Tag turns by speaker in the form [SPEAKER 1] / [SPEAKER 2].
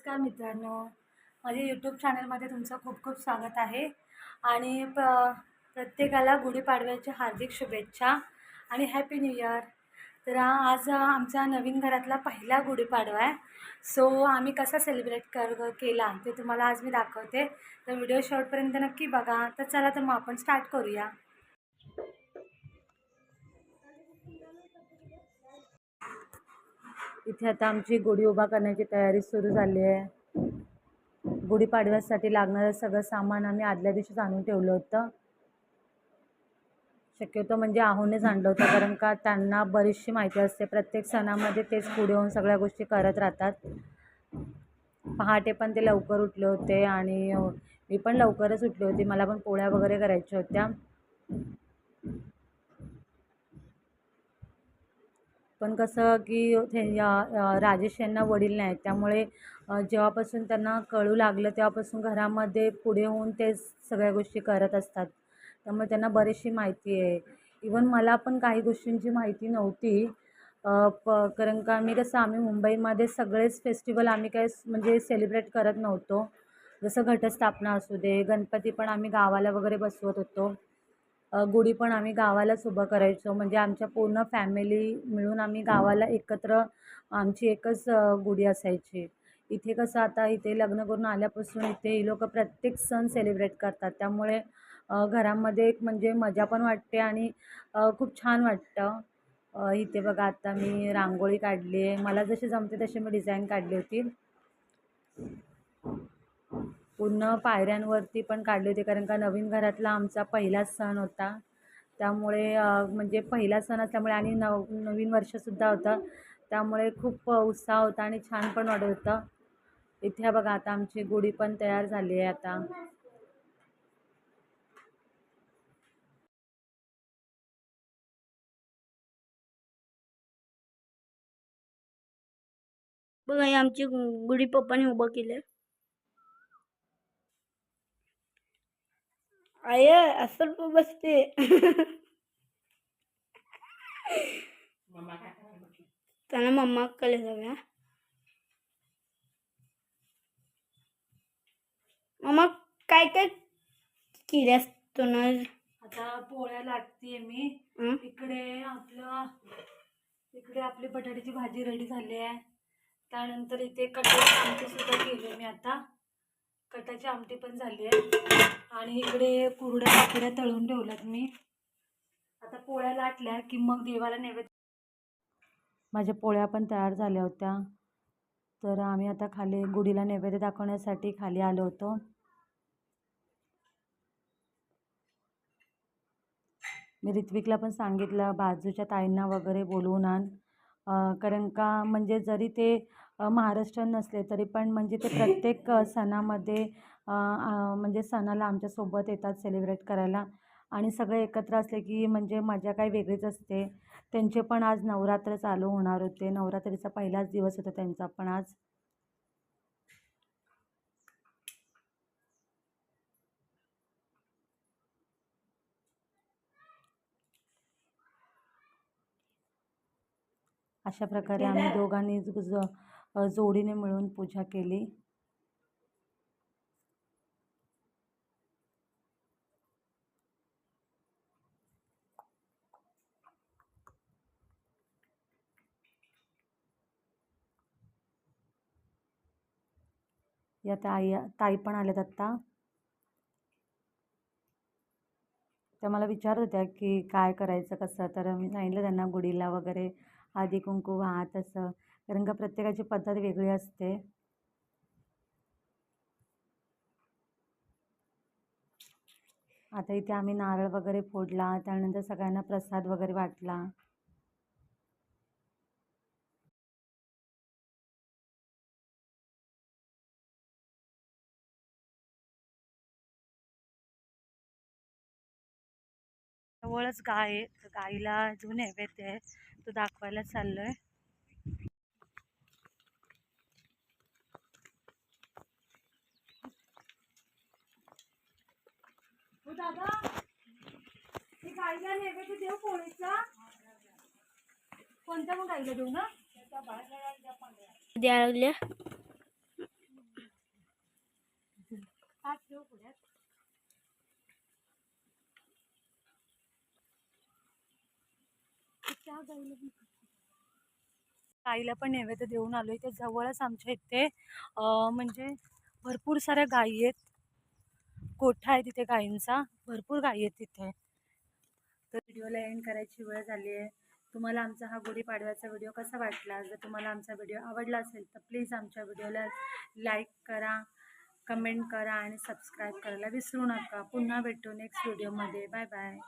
[SPEAKER 1] नमस्कार मित्रांनो? माझ्या यूट्यूब चॅनलमध्ये तुमचं खूप खूप स्वागत आहे. आणि प प्रत्येकाला गुढीपाडव्याच्या हार्दिक शुभेच्छा आणि हॅपी न्यू इयर तर आज आमचा नवीन घरातला पहिला गुढीपाडवा आहे. सो आम्ही कसा सेलिब्रेट कर केला ते तुम्हाला आज मी दाखवते. तर व्हिडिओ शेवटपर्यंत नक्की बघा. तर चला तर मग आपण स्टार्ट करूया. इथे आता आमची गुढी उभा करण्याची तयारी सुरू झाली आहे. गुढीपाडव्यासाठी लागणारं सगळं सामान आम्ही आदल्या दिवशीच आणून ठेवलं होतं. शक्यतो म्हणजे आहूनच आणलं होतं कारण का त्यांना बरीचशी माहिती असते. प्रत्येक सणामध्ये तेच पुढे होऊन सगळ्या गोष्टी करत राहतात. पहाटे पण ते लवकर उठले होते आणि मी पण लवकरच उठली होती. मला पण पोळ्या वगैरे करायच्या होत्या. पण कसं की ते या- राजेश यांना वडील नाही आहेत त्यामुळे जेव्हापासून त्यांना कळू लागलं तेव्हापासून घरामध्ये पुढे होऊन ते सगळ्या गोष्टी करत असतात. त्यामुळे त्यांना बरीचशी माहिती आहे. इवन मला पण काही गोष्टींची माहिती नव्हती. प कारण का मी कसं आम्ही मुंबईमध्ये सगळेच फेस्टिवल आम्ही काय म्हणजे सेलिब्रेट करत नव्हतो. जसं घटस्थापना असू दे गणपती पण आम्ही गावाला वगैरे बसवत होतो. गुढी पण आम्ही गावालाच उभं करायचो. म्हणजे आमच्या पूर्ण फॅमिली मिळून आम्ही गावाला एकत्र आमची एकच गुढी असायची. इथे कसं आता इथे लग्न करून आल्यापासून इथे ही लोकं प्रत्येक सण सेलिब्रेट करतात. त्यामुळे घरामध्ये एक म्हणजे मजा पण वाटते आणि खूप छान वाटतं. इथे बघा आता मी रांगोळी काढली आहे. मला जशी जमते तशी मी डिझाईन काढली होती. पूर्ण पायऱ्यांवरती पण काढले होते कारण का नवीन घरातला आमचा पहिलाच सण होता. त्यामुळे म्हणजे पहिला सण असल्यामुळे आणि नव नवीन वर्षसुद्धा होतं. त्यामुळे खूप उत्साह होता आणि छान पण वाटत होतं. इथे बघा आता आमची गुढी पण तयार झाली आहे आता.
[SPEAKER 2] बघा आमची गु- गुढी पप्पाने उभं केलं आय असं पण बसते. त्यांना मम्मा कले जाऊया. मम्मा काय काय केल्यास तू ना
[SPEAKER 1] आता पोळ्या लाटते मी? इकडे आपलं इकडे आपली बटाट्याची भाजी रेडी झाली आहे. त्यानंतर इथे कटाची आमटी सुद्धा केली मी आता. कटाची आमटी पण झाली आहे. आणि इकडे कुरड्या पाकड्या तळून ठेवल्यात मी. आता पोळ्या लाटल्या की मग देवाला नैवेद्य माझ्या पोळ्या पण तयार झाल्या होत्या. तर आम्ही आता खाली गुढीला नैवेद्य दाखवण्यासाठी खाली आलो होतो. मी ऋत्विकला पण सांगितलं बाजूच्या ताईंना वगैरे बोलवून आण. कारण का म्हणजे जरी ते महाराष्ट्रीयन नसले तरी पण म्हणजे ते प्रत्येक सणामध्ये म्हणजे सणाला आमच्यासोबत येतात सेलिब्रेट करायला. आणि सगळे एकत्र असले की म्हणजे मजा काही वेगळीच असते. त्यांचे पण आज नवरात्र चालू होणार होते. नवरात्रीचा पहिलाच दिवस होता त्यांचा पण आज. अशा प्रकारे आम्ही दोघांनी जोडीने मिळून पूजा केली. या ताई ताई पण आल्यात आत्ता. त्या मला विचारत होत्या की काय करायचं कसं? तर मी सांगितलं त्यांना गुढीला वगैरे आधी कुंकू वाहत असं. कारण का प्रत्येकाची पद्धत वेगळी असते. आता इथे आम्ही नारळ वगैरे फोडला त्यानंतर सगळ्यांना प्रसाद वगैरे वाटला. जवळच गाय आहे तर गाईला जो नैवेद्य आहे तो दाखवायला चाललो आहे दादा. हे गाईला नैवेद्य देऊ पोळीचा? कोणत्या मग गाईला देऊ ना?
[SPEAKER 2] द्यायला. लागल्या
[SPEAKER 1] ठेव पुढ्यात. त्या गाईला पण गाईला पण नैवेद्य देऊन आलो इथे जवळच आमच्या इथे अं, म्हणजे भरपूर साऱ्या गायी आहेत. गोठा आहे तिथे गायींचा भरपूर गायी आहेत तिथे. तर व्हिडिओला एंड करायची वेळ झाली आहे. तुम्हाला आमचा हा गुढीपाडव्याचा व्हिडिओ कसा वाटला? जर तुम्हाला आमचा व्हिडिओ आवडला असेल तर प्लीज आमच्या व्हिडिओला लाईक करा कमेंट करा आणि सबस्क्राईब करायला विसरू नका. पुन्हा भेटू नेक्स्ट व्हिडिओमध्ये बाय बाय